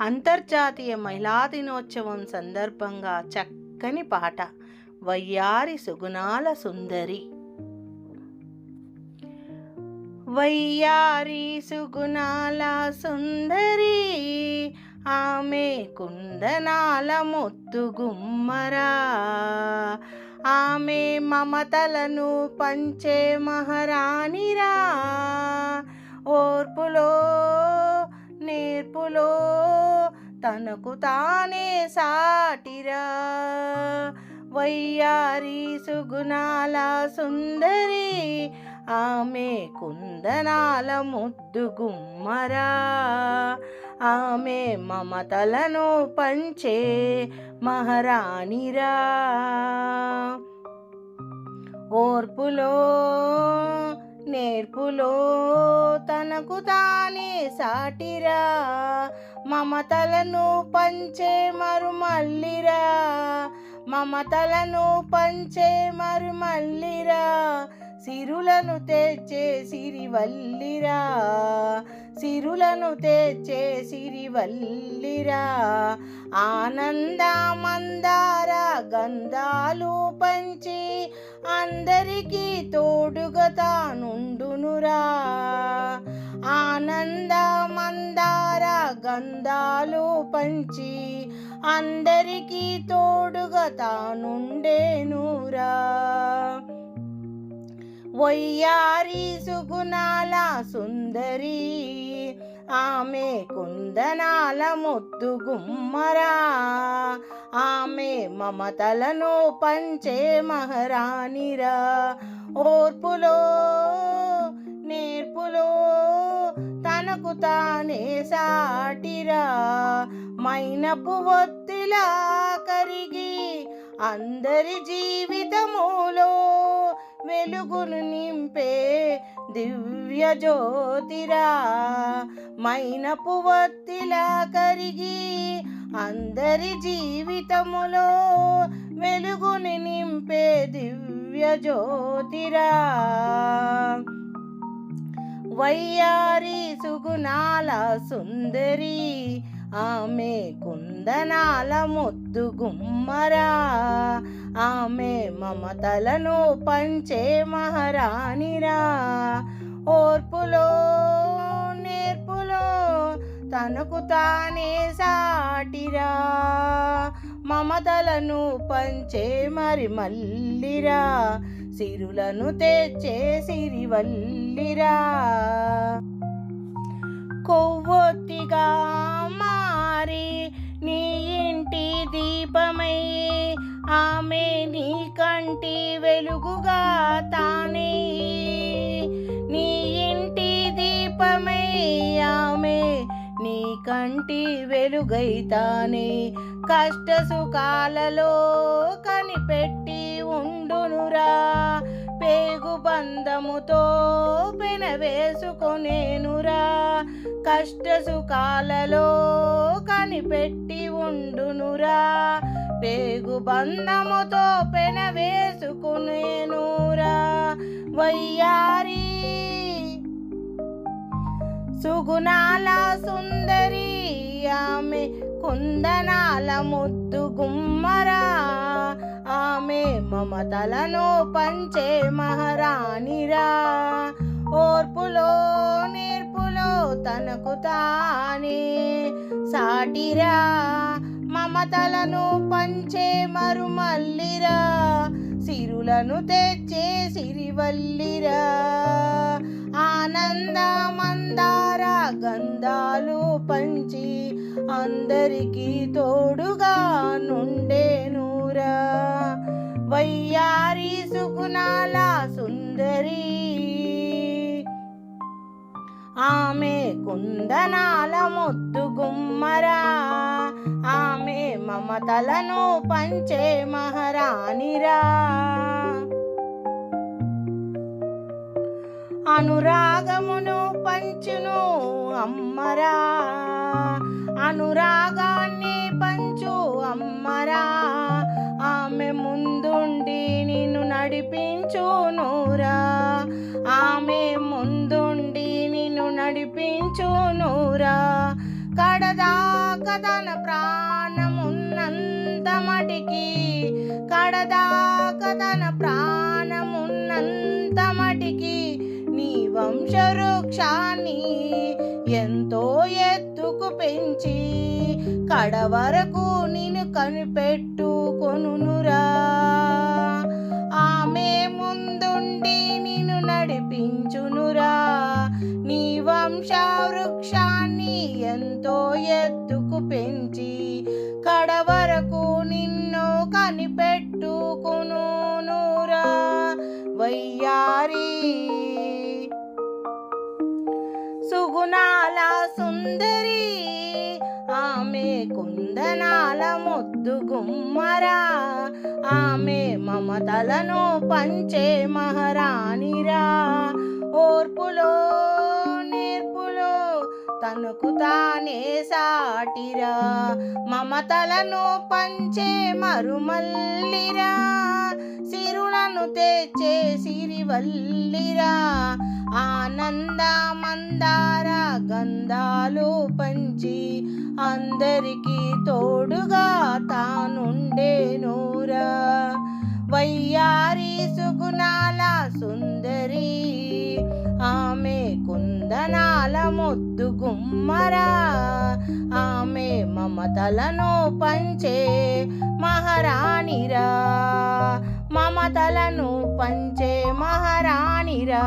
అంతర్జాతీయ మహిళా దినోత్సవం సందర్భంగా చక్కని పాట వయ్యారి సుగుణాల సుందరి. వయ్యారి సుగుణాల సుందరి ఆమె కుందనాల ముత్తు గుమ్మరా. ఆమె మమతలను పంచే మహారాణిరా. ఓర్పులో నేర్పులో తనకు తానే సాటిరా. వయ్యారి సుగుణాల సుందరి ఆమె కుందనాల ముద్దు గుమ్మరా. ఆమె మమతలను పంచే మహారాణిరా. ఓర్పులో నేర్పులో తనకు తానే సాటిరా. మమతలను పంచే మరుమల్లిరా మమతలను పంచే మరుమల్లిరా సిరులను తెచ్చే సిరివల్లిరా. సిరులను తెచ్చే సిరివల్లిరా. ఆనంద మందార గంధాలు పంచి అందరికీ తోడుగా తానుండునురా ఆనంద మందార గంధాలు పంచి అందరికీ తోడుగా తానుండేనురా వయ్యారి సుగుణాల సుందరి. ఆమె కుందనాల ముద్దు గుమ్మరా. ఆమె మమతలను పంచే మహారాణిరా. ఓర్పులో నేర్పులో తనకు తానే సాటిరా. మైనపు ఒత్తిలా కరిగి అందరి జీవితములో వెలుగును నింపే దివ్య జ్యోతిరా. మైనపు ఒత్తిలా కరిగి అందరి జీవితములో వెలుగుని నింపే దివ్య జ్యోతిరా. వయ్యారి సుగుణాల సుందరి ఆమె కుందనాల ముద్దు గుమ్మరా. ఆమె మమతలను పంచే మహారాణిరా. ఓర్పులో నేర్పులో తనకు తానే సాటిరా. మమతలను పంచే మరి మల్లిరా. సిరులను తెచ్చే సిరివల్లిరా. కొవ్వొత్తిగా మారి నీ ఇంటి దీపమై ఆమె నీ కంటి వెలుగుగా తానే. నీ ఇంటి దీపమై ఆమె నీ కంటి వెలుగై తానే. కష్ట సుఖాలలో కనిపెట్టి ఉండునురా. పేగు బంధముతో పెనవేసుకొనేనురా. కష్ట సుఖాలలో కనిపెట్టి ఉండునురా. పేగు బంధముతో పెనవేసుకునేనురా వయ్యారి. సుగుణాల సుందరి ఆమె కుందనాల ముద్దు గుమ్మరా ఆమె మమతలను పంచే మహారాణిరా. ఓర్పులో నేర్పులో తనకు తానే సాటిరా మమతలను పంచే మరుమల్లిరా. సిరులను తెచ్చే సిరివల్లిరా. ఆనంద మందార గంధాలు పంచి అందరికీ తోడుగా నుండేనురా వయ్యారి సుగుణాల సుందరి. ఆమె కుందనాల ముద్దు గుమ్మరా. ఆమె మమతలను పంచే మహారాణిరా. అనురాగమును పంచును అమ్మరా. అనురాగాన్ని పంచు అమ్మరా. ఆమె ముందుండి నిన్ను నడిపించునురా ఆమె ముందు నడిపించునురా. కడదాక తన ప్రాణమున్నంత మటికి కడదాక తన ప్రాణమున్నంత మటికి నీ వంశవృక్షాన్ని ఎంతో ఎత్తుకు పెంచి కడ వరకు నేను కనిపెట్టుకొనురా ఆమె ముందుండి నిన్ను నడిపించునురా. నీ వంశవృక్షాన్ని ఎంతో ఎత్తుకు పెంచి కడవరకు నిన్ను కనిపెట్టుకునురా వయ్యారి సుగుణాల సుందరి ఆమె కుందనాల ముద్దు గుమ్మరా. ఆమె మమతలను పంచే మహారాణిరా. ఓర్పులో తనకు తానే సాటిరా. మమతలను పంచే మరుమల్లిరా. సిరులను తెచ్చే సిరివల్లిరా. ఆనంద మందార గంధాలు పంచి అందరికీ తోడుగా ముద్దు గుమ్మరా. ఆమె మమతలను పంచే మహారాణిరా. మమతలను పంచే మహారాణిరా.